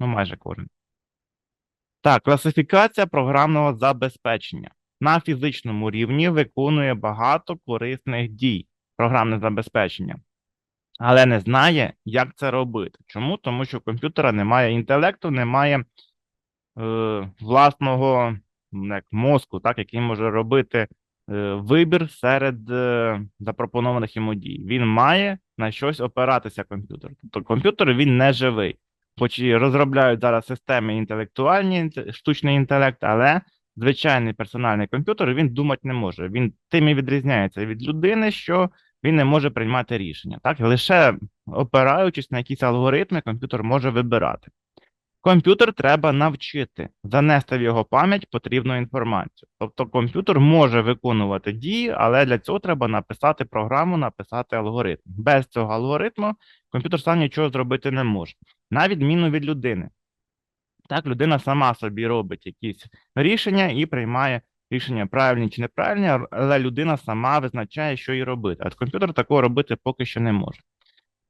Ну, майже кожен. Так, класифікація програмного забезпечення. На фізичному рівні виконує багато корисних дій програмне забезпечення, але не знає, як це робити. Чому? Тому що у комп'ютера немає інтелекту, немає е, власного як, мозку, так, який може робити е, вибір серед е, запропонованих йому дій. Він має на щось опиратися комп'ютер. Тобто комп'ютер він не живий. Розробляють зараз системи інтелектуальні, штучний інтелект, але звичайний персональний комп'ютер він думати не може. Він тим і відрізняється від людини, що він не може приймати рішення. Так, лише опираючись на якісь алгоритми, комп'ютер може вибирати. Комп'ютер треба навчити, занести в його пам'ять потрібну інформацію. Тобто комп'ютер може виконувати дії, але для цього треба написати програму, написати алгоритм. Без цього алгоритму комп'ютер сам нічого зробити не може, на відміну від людини. Так, людина сама собі робить якісь рішення і приймає рішення правильні чи неправильні, але людина сама визначає, що їй робити. А комп'ютер такого робити поки що не може.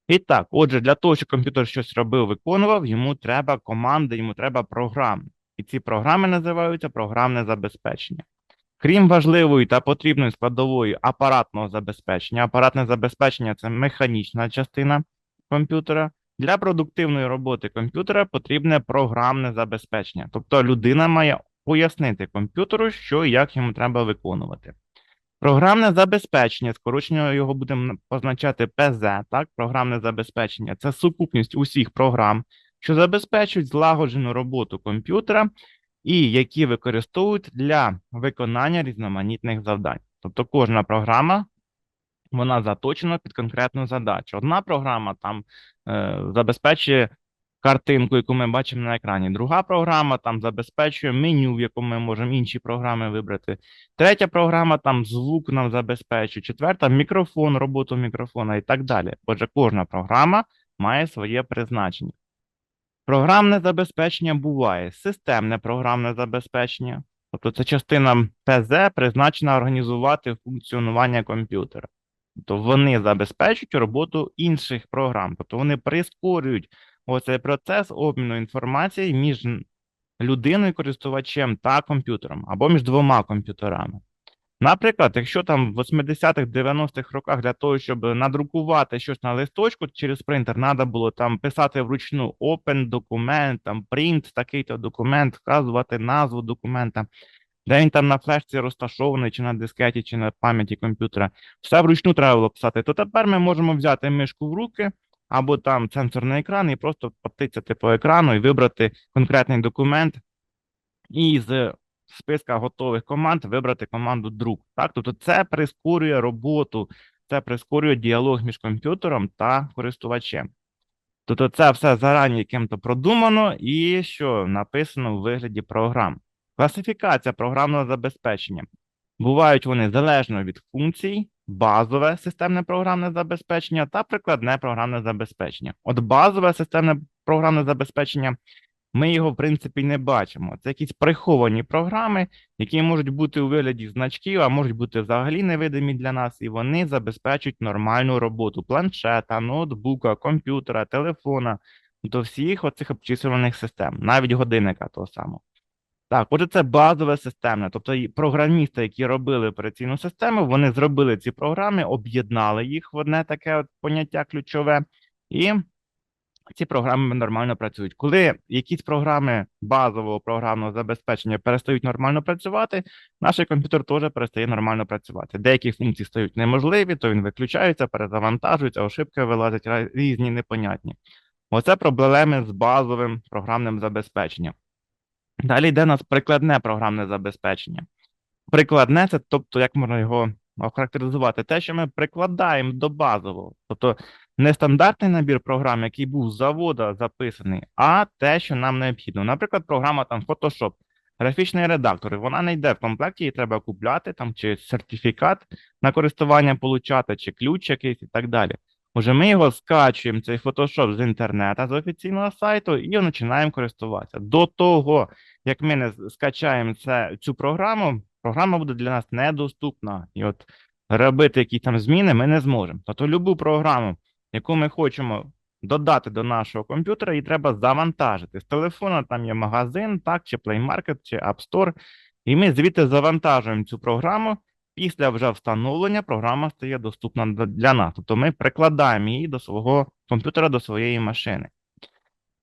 І так, отже, для того, щоб комп'ютер щось робив, виконував, йому треба команди, йому треба програми. І ці програми називаються програмне забезпечення. Крім важливої та потрібної складової апаратного забезпечення, апаратне забезпечення це механічна частина комп'ютера. Для продуктивної роботи комп'ютера потрібне програмне забезпечення. Тобто людина має пояснити комп'ютеру, що і як йому треба виконувати. Програмне забезпечення, скорочення його будемо позначати ПЗ, так, програмне забезпечення це сукупність усіх програм, що забезпечують злагоджену роботу комп'ютера і які використовують для виконання різноманітних завдань. Тобто кожна програма вона заточена під конкретну задачу. Одна програма там е, забезпечує картинку, яку ми бачимо на екрані. Друга програма там забезпечує меню, в якому ми можемо інші програми вибрати. Третя програма там звук нам забезпечує. Четверта мікрофон, роботу мікрофона і так далі. Отже, кожна програма має своє призначення. Програмне забезпечення буває системне програмне забезпечення, тобто це частина ПЗ призначена організувати функціонування комп'ютера. Тобто вони забезпечують роботу інших програм, тобто вони прискорюють оцей процес обміну інформації між людиною, користувачем та комп'ютером або між двома комп'ютерами. Наприклад, якщо там в 80-х, 90-х роках для того, щоб надрукувати щось на листочку через принтер, треба було там писати вручну open документ, там print такий-то документ, вказувати назву документа, де він там на флешці розташований, чи на дискеті, чи на пам'яті комп'ютера. Все вручну треба було писати. То тепер ми можемо взяти мишку в руки або там сенсорний екран і просто потицяти по екрану і вибрати конкретний документ і з списка готових команд вибрати команду друк. Так, тобто це прискорює роботу, це прискорює діалог між комп'ютером та користувачем. Тобто, це все зарані ким-то продумано і що написано у вигляді програм. Класифікація програмного забезпечення. Бувають вони залежно від функцій, базове системне програмне забезпечення та прикладне програмне забезпечення. От базове системне програмне забезпечення ми його, в принципі, не бачимо. Це якісь приховані програми, які можуть бути у вигляді значків, а можуть бути взагалі невидимі для нас, і вони забезпечують нормальну роботу планшета, ноутбука, комп'ютера, телефона, до всіх оцих обчислюваних систем, навіть годинника того самого. Так, отже, це базове системне. Тобто програмісти, які робили операційну систему, вони зробили ці програми, об'єднали їх в одне таке от поняття ключове, і ці програми нормально працюють. Коли якісь програми базового програмного забезпечення перестають нормально працювати, наш комп'ютер теж перестає нормально працювати. Деякі функції стають неможливі, то він виключається, перезавантажується, ошибки вилазять різні, непонятні. Оце проблеми з базовим програмним забезпеченням. Далі йде у нас прикладне програмне забезпечення. Прикладне це, тобто, як можна його охарактеризувати, те, що ми прикладаємо до базового. Тобто не стандартний набір програм, який був з завода записаний, а те, що нам необхідно. Наприклад, програма там Photoshop, графічний редактор, вона не йде в комплекті, її треба купляти там чи сертифікат на користування получати, чи ключ якийсь і так далі. Уже ми його скачуємо, цей Photoshop з інтернету, з офіційного сайту, і починаємо користуватися. До того, як ми не скачаємо це, цю програму, програма буде для нас недоступна. І от робити якісь там зміни ми не зможемо. Тобто, любу програму, яку ми хочемо додати до нашого комп'ютера, і треба завантажити. З телефона там є магазин, так, чи Play Market, чи App Store. І ми звідти завантажуємо цю програму. Після вже встановлення програма стає доступна для нас. Тобто ми прикладаємо її до свого комп'ютера, до своєї машини.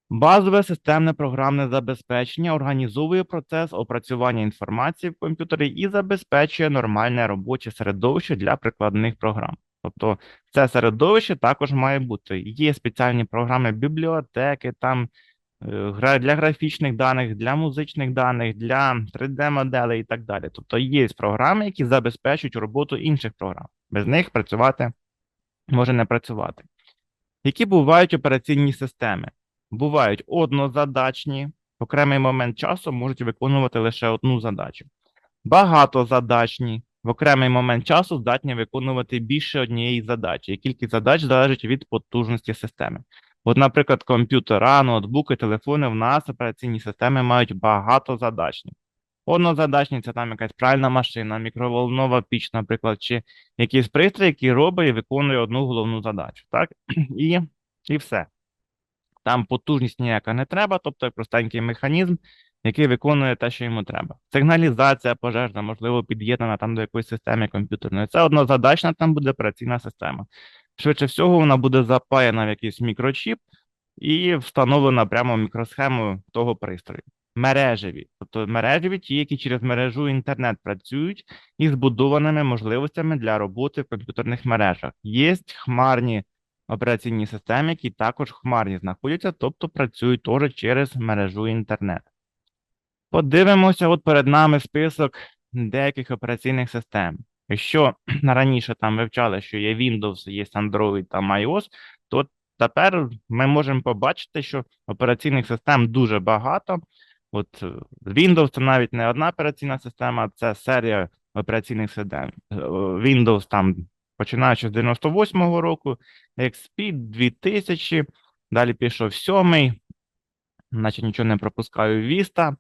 Базове системне програмне забезпечення організовує процес опрацювання інформації в комп'ютері і забезпечує нормальне робоче середовище для прикладних програм. Тобто це середовище також має бути. Є спеціальні програми бібліотеки, там для графічних даних, для музичних даних, для 3D-моделей і так далі. Тобто є програми, які забезпечують роботу інших програм. Без них працювати може не працювати. Які бувають операційні системи? Бувають однозадачні, в окремий момент часу можуть виконувати лише одну задачу. Багатозадачні, в окремий момент часу здатні виконувати більше однієї задачі, і кількість задач залежить від потужності системи. От, наприклад, комп'ютера, ноутбуки, телефони в нас операційні системи мають багатозадачні. Однозадачні це там якась пральна машина, мікроволнова піч, наприклад, чи якийсь пристрій, який робить і виконує одну головну задачу. Так? І, і все. Там потужність ніяка не треба, тобто простенький механізм, який виконує те, що йому треба. Сигналізація пожежна, можливо, під'єднана там до якоїсь системи комп'ютерної. Це однозадачна там буде операційна система. Швидше всього, вона буде запаяна в якийсь мікрочіп і встановлена прямо в мікросхему того пристрою. Мережеві, тобто мережеві ті, які через мережу інтернет працюють із збудованими можливостями для роботи в комп'ютерних мережах. Є хмарні операційні системи, які також хмарні знаходяться, тобто працюють теж через мережу інтернет. Подивимося, от перед нами список деяких операційних систем. Якщо раніше там вивчали, що є Windows, є Android та iOS, то тепер ми можемо побачити, що операційних систем дуже багато. От е, Windows це навіть не одна операційна система, це серія операційних систем. Е, Windows там починаючи з 98-го року, XP 2000, далі пішов 7, наче нічого не пропускаю Vista.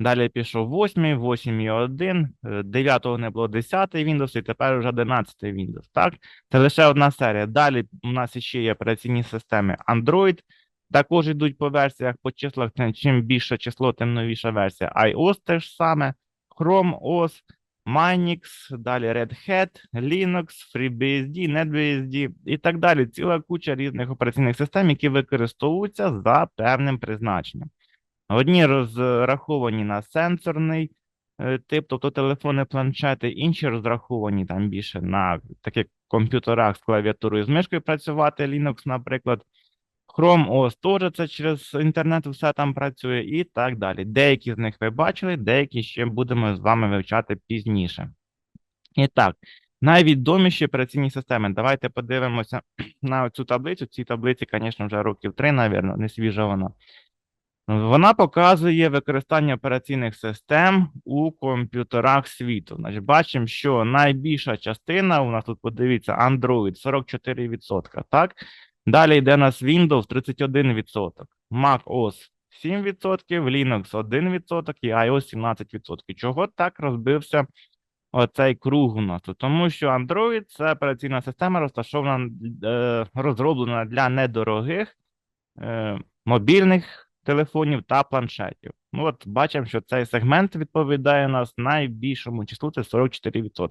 Далі пішов 8, 8.1, 9 не було 10 Windows, і тепер вже 11 Windows. Так, це лише одна серія. Далі у нас ще є операційні системи Android. Також йдуть по версіях, по числах. Чим більше число, тим новіша версія. iOS теж саме, Chrome OS, Minix, далі Red Hat, Linux, FreeBSD, NetBSD і так далі. Ціла куча різних операційних систем, які використовуються за певним призначенням. Одні розраховані на сенсорний е, тип, тобто телефони, планшети, інші розраховані там більше на таких комп'ютерах з клавіатурою з мишкою працювати, Linux, наприклад. Chrome OS теж це через інтернет все там працює і так далі. Деякі з них ви бачили, деякі ще будемо з вами вивчати пізніше. І так, найвідоміші операційні системи. Давайте подивимося на цю таблицю. Цій таблиці, звісно, вже років три, мабуть, не свіжа вона. Вона показує використання операційних систем у комп'ютерах світу. Значить, бачимо, що найбільша частина у нас тут, подивіться, Android 44%, так? Далі йде у нас Windows 31%, Mac OS 7%, Linux 1% і iOS 17%. Чого так розбився оцей круг у нас? Тому що Android – це операційна система, розташована, е, розроблена для недорогих е, мобільних телефонів та планшетів. Ну, от бачимо, що цей сегмент відповідає у нас найбільшому числу, це 44%.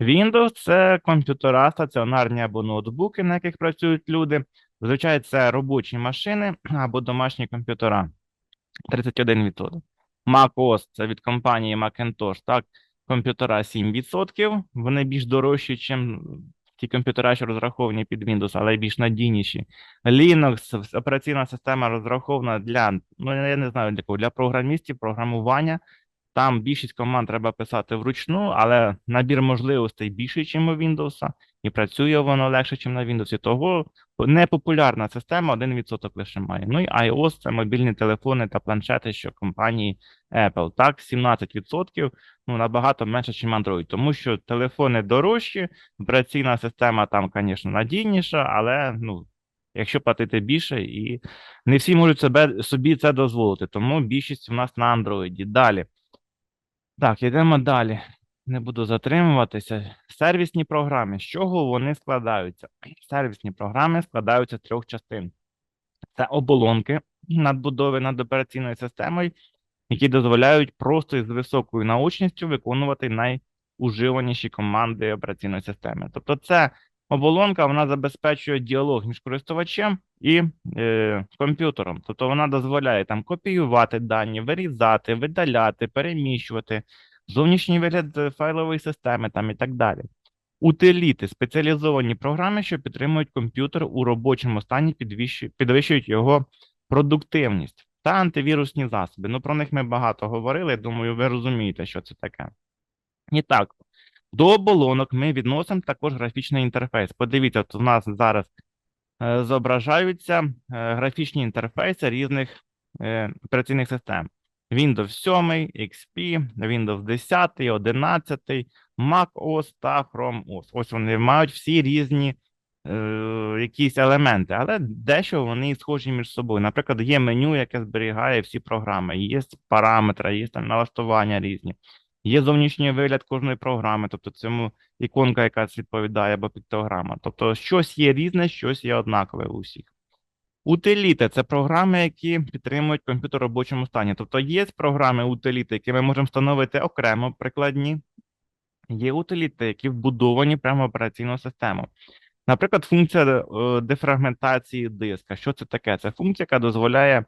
Windows – це комп'ютера, стаціонарні або ноутбуки, на яких працюють люди. Зазвичай це робочі машини або домашні комп'ютера. 31%. Mac OS – це від компанії Macintosh, так, комп'ютера 7%. Вони більш дорожчі, ніж ті комп'ютера, що розраховані під Windows, але й більш надійніші. Linux – операційна система розрахована для, ну я не знаю для кого, для програмістів, програмування. Там більшість команд треба писати вручну, але набір можливостей більший, ніж у Windows, і працює воно легше, ніж на Windows. Того непопулярна система 1% лише має. Ну і iOS – це мобільні телефони та планшети, що компанії Apple. Так, 17%, ну набагато менше, ніж Android, тому що телефони дорожчі, операційна система там, звісно, надійніша, але ну. Якщо платити більше, і не всі можуть себе собі це дозволити, тому більшість у нас на Android. Далі. Так, йдемо далі. Не буду затримуватися. Сервісні програми. З чого вони складаються? Сервісні програми складаються з трьох частин. Це оболонки надбудови над операційною системою, які дозволяють просто із високою научністю виконувати найуживаніші команди операційної системи. Тобто, це оболонка вона забезпечує діалог між користувачем і е, комп'ютером. Тобто вона дозволяє там копіювати дані, вирізати, видаляти, переміщувати, зовнішній вигляд файлової системи там і так далі. Утиліти спеціалізовані програми, що підтримують комп'ютер у робочому стані, підвищують його продуктивність та антивірусні засоби. Ну, про них ми багато говорили. Думаю, ви розумієте, що це таке. І так, до оболонок ми відносимо також графічний інтерфейс. Подивіться, от у нас зараз е, зображаються е, графічні інтерфейси різних е, операційних систем. Windows 7, XP, Windows 10, 11, Mac OS та Chrome OS. Ось вони мають всі різні е, якісь елементи, але дещо вони схожі між собою. Наприклад, є меню, яке зберігає всі програми, є параметри, є там налаштування різні. Є зовнішній вигляд кожної програми, тобто цьому іконка, якась відповідає або піктограма. Тобто, щось є різне, щось є однакове у всіх. Утиліти це програми, які підтримують комп'ютер в робочому стані. Тобто є програми утиліти, які ми можемо встановити окремо прикладні. Є утиліти, які вбудовані прямо в операційну систему. Наприклад, функція е, дефрагментації диска. Що це таке? Це функція, яка дозволяє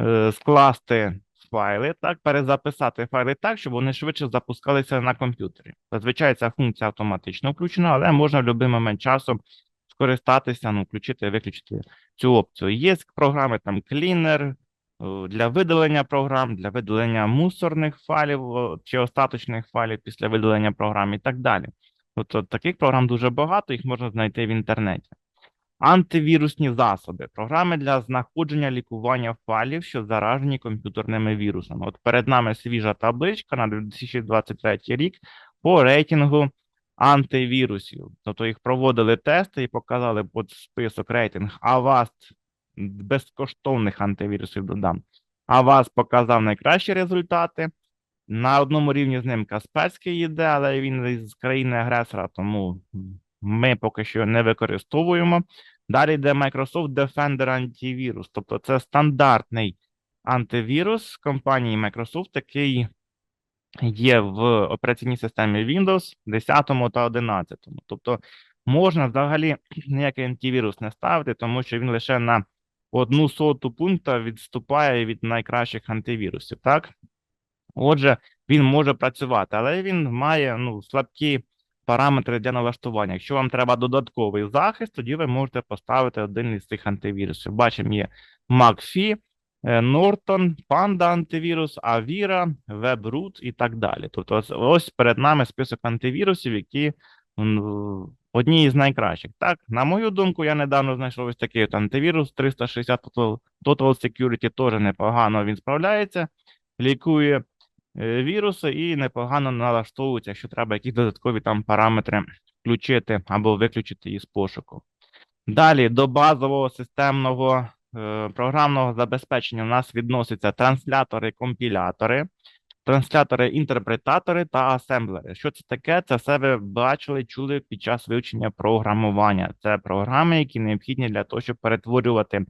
е, скласти файли, так, перезаписати файли так, щоб вони швидше запускалися на комп'ютері. Зазвичай ця функція автоматично включена, але можна в будь-який момент часу скористатися, ну, включити виключити цю опцію. Є програми там Cleaner для видалення програм, для видалення мусорних файлів чи остаточних файлів після видалення програм і так далі. Тобто таких програм дуже багато, їх можна знайти в інтернеті. Антивірусні засоби, програми для знаходження лікування файлів, що заражені комп'ютерними вірусами. От перед нами свіжа табличка на 2023 рік по рейтингу антивірусів. Тобто їх проводили тести і показали під список рейтинг Avast безкоштовних антивірусів додам. Avast показав найкращі результати. На одному рівні з ним Касперський йде, але він з країни-агресора, тому ми поки що не використовуємо. Далі йде Microsoft Defender Antivirus, тобто це стандартний антивірус компанії Microsoft, який є в операційній системі Windows 10 та 11. Тобто можна взагалі ніякий антивірус не ставити, тому що він лише на одну соту пункта відступає від найкращих антивірусів. Так? Отже, він може працювати, але він має ну, слабкі параметри для налаштування. Якщо вам треба додатковий захист, тоді ви можете поставити один із цих антивірусів. Бачимо, є McAfee, Norton, Panda антивірус, Avira, WebRoot і так далі. Тобто, ось перед нами список антивірусів, які одні із найкращих. Так, на мою думку, я недавно знайшов ось такий от антивірус 360 Total Security, теж непогано він справляється, лікує віруси і непогано налаштовуються, якщо треба якісь додаткові там параметри включити або виключити із пошуку. Далі до базового системного е, програмного забезпечення у нас відносяться транслятори, компілятори, транслятори, інтерпретатори та асемблери. Що це таке? Це все ви бачили, чули під час вивчення програмування. Це програми, які необхідні для того, щоб перетворювати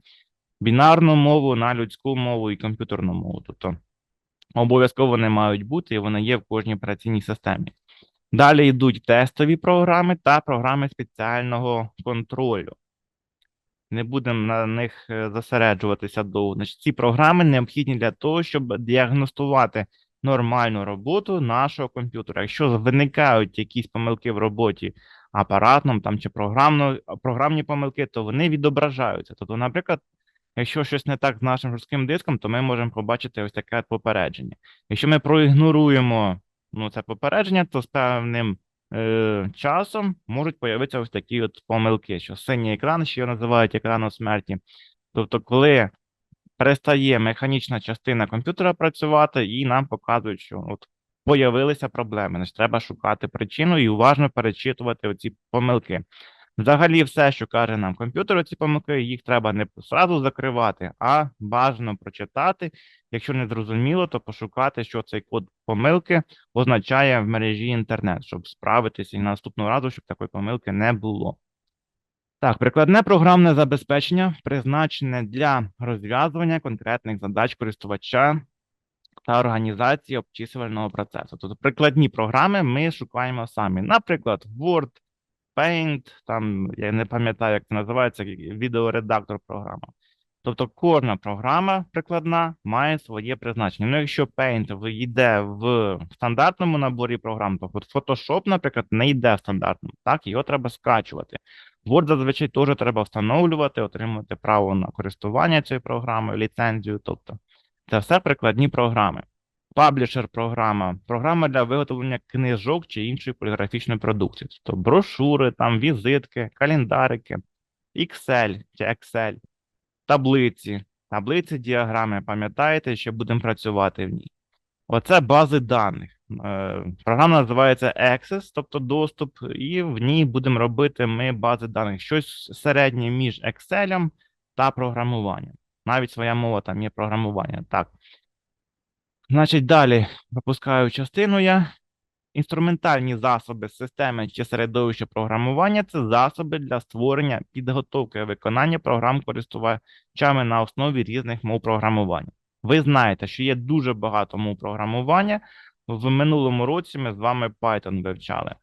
бінарну мову на людську мову і комп'ютерну мову. Тобто Обов'язково вони мають бути, і вони є в кожній операційній системі. Далі йдуть тестові програми та програми спеціального контролю. Не будемо на них е, зосереджуватися довго. Значить, Ці програми необхідні для того, щоб діагностувати нормальну роботу нашого комп'ютера. Якщо виникають якісь помилки в роботі апаратном там, чи програмно, програмні помилки, то вони відображаються. Тобто, наприклад, Якщо щось не так з нашим жорстким диском, то ми можемо побачити ось таке попередження. Якщо ми проігноруємо ну, це попередження, то з певним е, часом можуть появитися ось такі от помилки, що синій екран, що його називають екраном смерті. Тобто, коли перестає механічна частина комп'ютера працювати, і нам показують, що от появилися проблеми. Значить, треба шукати причину і уважно перечитувати оці помилки. Взагалі, все, що каже нам комп'ютер, ці помилки, їх треба не зразу закривати, а бажано прочитати. Якщо не зрозуміло, то пошукати, що цей код помилки означає в мережі інтернет, щоб справитися і наступного разу, щоб такої помилки не було. Так, прикладне програмне забезпечення призначене для розв'язування конкретних задач користувача та організації обчислювального процесу. Тобто прикладні програми ми шукаємо самі. Наприклад, Word, Paint, там я не пам'ятаю, як це називається, відеоредактор програма. Тобто кожна програма прикладна має своє призначення. Ну, якщо Paint йде в стандартному наборі програм, то Photoshop, наприклад, не йде в стандартному, так, його треба скачувати. Word зазвичай теж треба встановлювати, отримувати право на користування цією програмою, ліцензію. Тобто, це все прикладні програми. Паблішер програма, програма для виготовлення книжок чи іншої поліграфічної продукції. Тобто брошури, там візитки, календарики, Excel чи Excel, таблиці, таблиці, діаграми. Пам'ятаєте, що будемо працювати в ній. Оце бази даних. Е, Програма називається Access, тобто доступ, і в ній будемо робити ми бази даних. Щось середнє між Excel та програмуванням. Навіть своя мова там є програмування. Так. Значить, далі пропускаю частину я. Інструментальні засоби системи чи середовища програмування це засоби для створення, підготовки і виконання програм користувачами на основі різних мов програмування. Ви знаєте, що є дуже багато мов програмування. В минулому році ми з вами Python вивчали.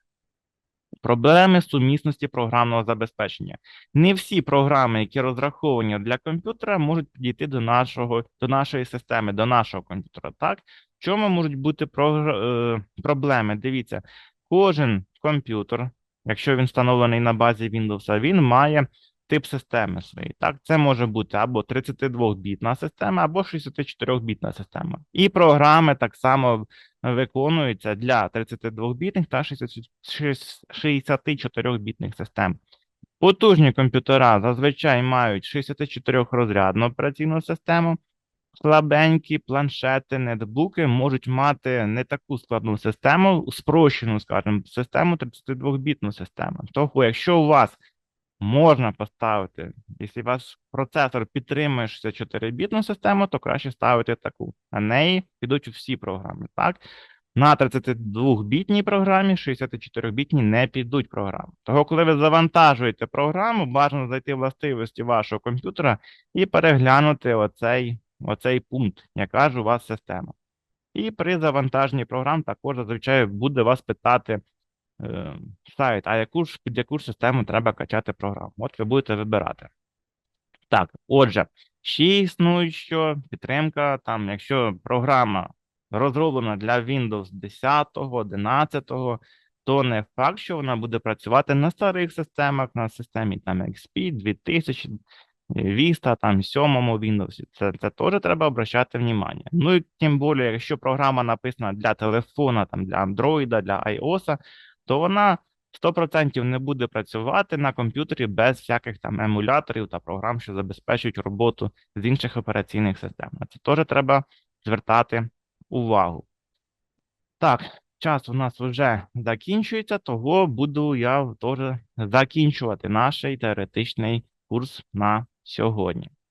Проблеми сумісності програмного забезпечення. Не всі програми, які розраховані для комп'ютера, можуть підійти до нашого, до нашої системи, до нашого комп'ютера. Так? В чому можуть бути прогр... е, проблеми? Дивіться, кожен комп'ютер, якщо він встановлений на базі Windows, він має тип системи своєї. Так, це може бути або 32-бітна система, або 64-бітна система. І програми так само виконуються для 32-бітних та 64-бітних систем. Потужні комп'ютера зазвичай мають 64-розрядну операційну систему. Слабенькі планшети, нетбуки можуть мати не таку складну систему, спрощену, скажімо, систему 32-бітну систему. Тобто, якщо у вас можна поставити, якщо ваш процесор підтримує 64-бітну систему, то краще ставити таку. На неї підуть всі програми. Так? На 32-бітній програмі 64-бітні не підуть програми. Того, коли ви завантажуєте програму, бажано зайти в властивості вашого комп'ютера і переглянути оцей, оцей пункт, яка ж у вас система. І при завантаженні програм також зазвичай буде вас питати сайт, а яку ж під яку ж систему треба качати програму. От ви будете вибирати. Так, отже, ще існує, що підтримка, там, якщо програма розроблена для Windows 10, 11, то не факт, що вона буде працювати на старих системах, на системі там XP 2000, Vista, там 7 Windows. Це, це теж треба обращати внимание. Ну і тим більше, якщо програма написана для телефона, там, для Android, для iOS, то вона 100% не буде працювати на комп'ютері без всяких там емуляторів та програм, що забезпечують роботу з інших операційних систем. На Це теж треба звертати увагу. Так, час у нас вже закінчується, того буду я теж закінчувати наш теоретичний курс на сьогодні.